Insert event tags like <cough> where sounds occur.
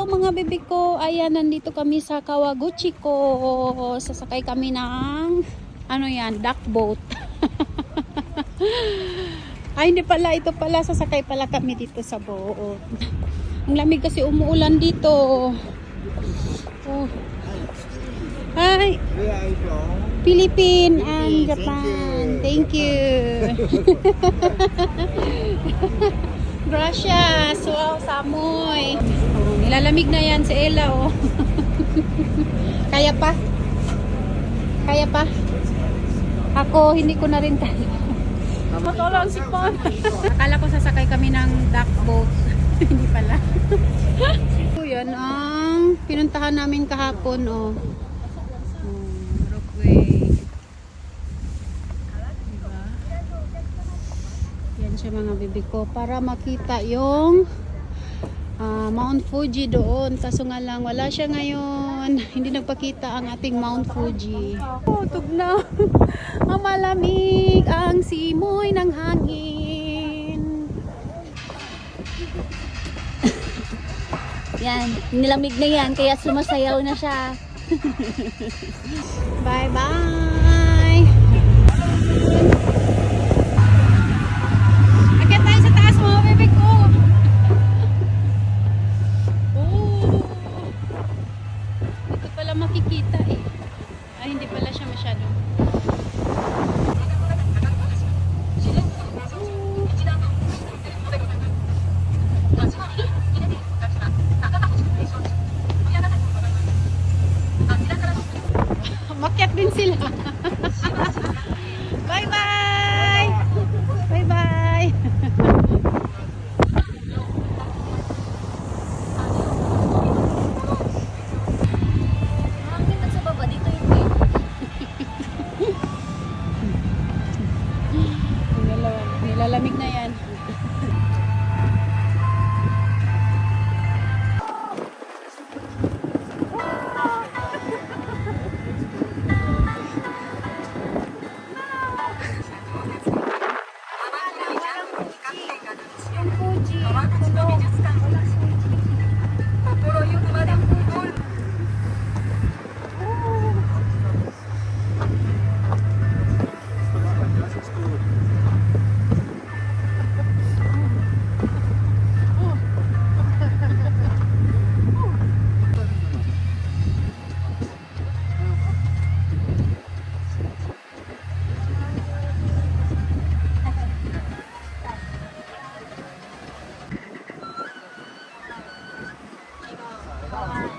Hello mga bebe ko. Ayan, nandito kami sa Kawaguchi ko. Sasakay kami ng ano yan, duck boat. <laughs> Ay, hindi pala. Ito pala. Sasakay pala kami dito sa boat. Ang lamig kasi umuulan dito. Oh. Hi. Philippine and Japan. thank Thank you. Gracias. Wow, samoy. Nilalamig na yan si Ella, oh. <laughs> Kaya pa? Kaya pa? Ako, hindi ko na rin kaya. Matulong si Pon. Akala ko sasakay kami ng duck boat. <laughs> hindi pala. <laughs> so, yan ang pinuntahan namin kahapon, oh. Oh, Rockway. Diba? Yan siya mga bibi ko. Para makita yung ah, Mount Fuji doon. Kaso nga lang, wala siya ngayon. <laughs> Hindi nagpakita ang ating Mount Fuji. Oh, tugnaw. <laughs> ang malamig ang simoy ng hangin. <laughs> Yan, nilamig na yan, kaya sumasayaw na siya. Bye-bye! Hindi pala siya masyado. 上。